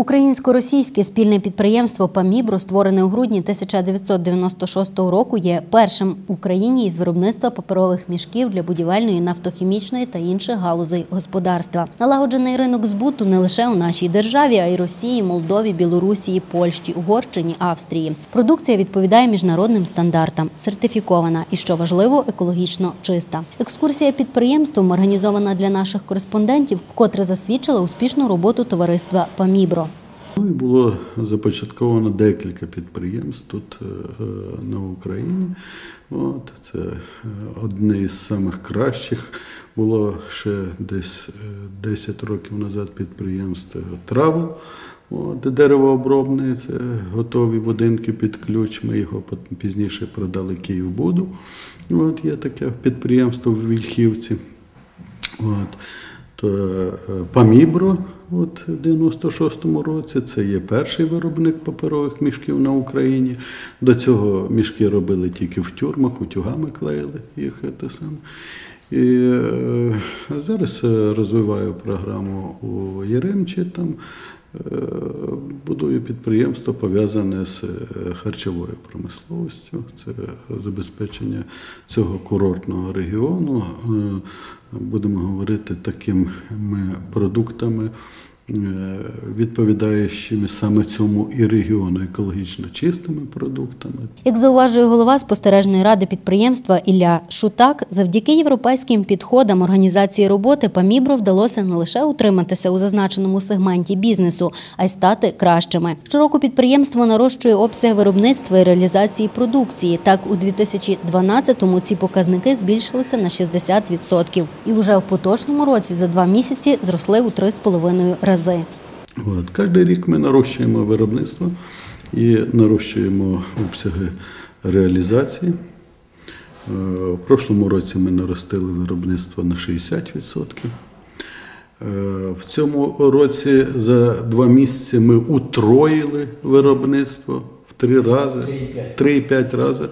Українсько-російське спільне підприємство Памібро, створене у грудні 1996 року, є першим в Україні із виробництва паперових мішків для будівельної, нафтохімічної та інших галузей господарства. Налагоджений ринок збуту не лише у нашій державі, а й Росії, Молдові, Білорусі, Польщі, Угорщині, Австрії. Продукція відповідає міжнародним стандартам, сертифікована і, що важливо, екологічно чиста. Екскурсія підприємством організована для наших кореспондентів, вкотре засвідчила успішну роботу товариства Памібро. Ну і було започатковано декілька підприємств тут е, е, на Україні. От, це е, одне із самих кращих. Було ще десь е, 10 років назад підприємство Травел. От, деревообробне, це готові будинки під ключ. Ми його пізніше продали Київбуду. От, є таке підприємство в Вільхівці. От. То е, Памібро от, в 96-му році це є перший виробник паперових мішків на Україні. До цього мішки робили тільки в тюрмах, утюгами клеїли їх. Те саме. І е, зараз е, розвиваю програму у Єремчі. Там е, будую підприємство пов'язане з харчовою промисловістю. Це забезпечення цього курортного регіону. Будемо говорити такими продуктами, відповідаючими саме цьому і регіону екологічно чистими продуктами. Як зауважує голова спостережної ради підприємства Ілля Шутак, завдяки європейським підходам організації роботи Памібро вдалося не лише утриматися у зазначеному сегменті бізнесу, а й стати кращими. Щороку підприємство нарощує обсяг виробництва і реалізації продукції. Так, у 2012-му ці показники збільшилися на 60%. І вже в поточному році за два місяці зросли у 3,5 рази. От. Кожен рік ми нарощуємо виробництво і нарощуємо обсяги реалізації. Е, В прошлому році ми наростили виробництво на 60%. Е, В цьому році за два місяці ми утроїли виробництво три рази, 3,5 рази.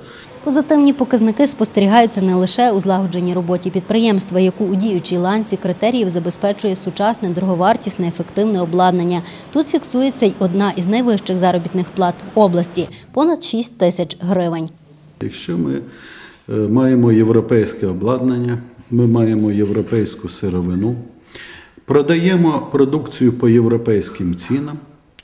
Позитивні показники спостерігаються не лише у злагодженій роботі підприємства, яку у діючій ланці критеріїв забезпечує сучасне, дороговартісне, ефективне обладнання. Тут фіксується й одна із найвищих заробітних плат в області понад 6 тисяч гривень. Якщо ми е, маємо європейське обладнання, ми маємо європейську сировину, продаємо продукцію по європейським цінам,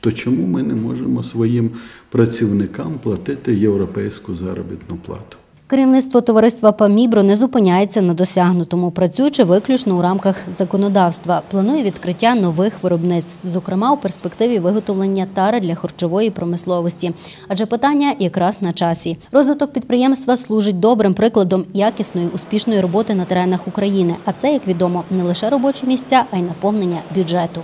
то чому ми не можемо своїм працівникам платити європейську заробітну плату? Керівництво товариства Памібро не зупиняється на досягнутому, працюючи виключно у рамках законодавства. Планує відкриття нових виробництв, зокрема у перспективі виготовлення тари для харчової промисловості. Адже питання якраз на часі. Розвиток підприємства служить добрим прикладом якісної успішної роботи на теренах України. А це, як відомо, не лише робочі місця, а й наповнення бюджету.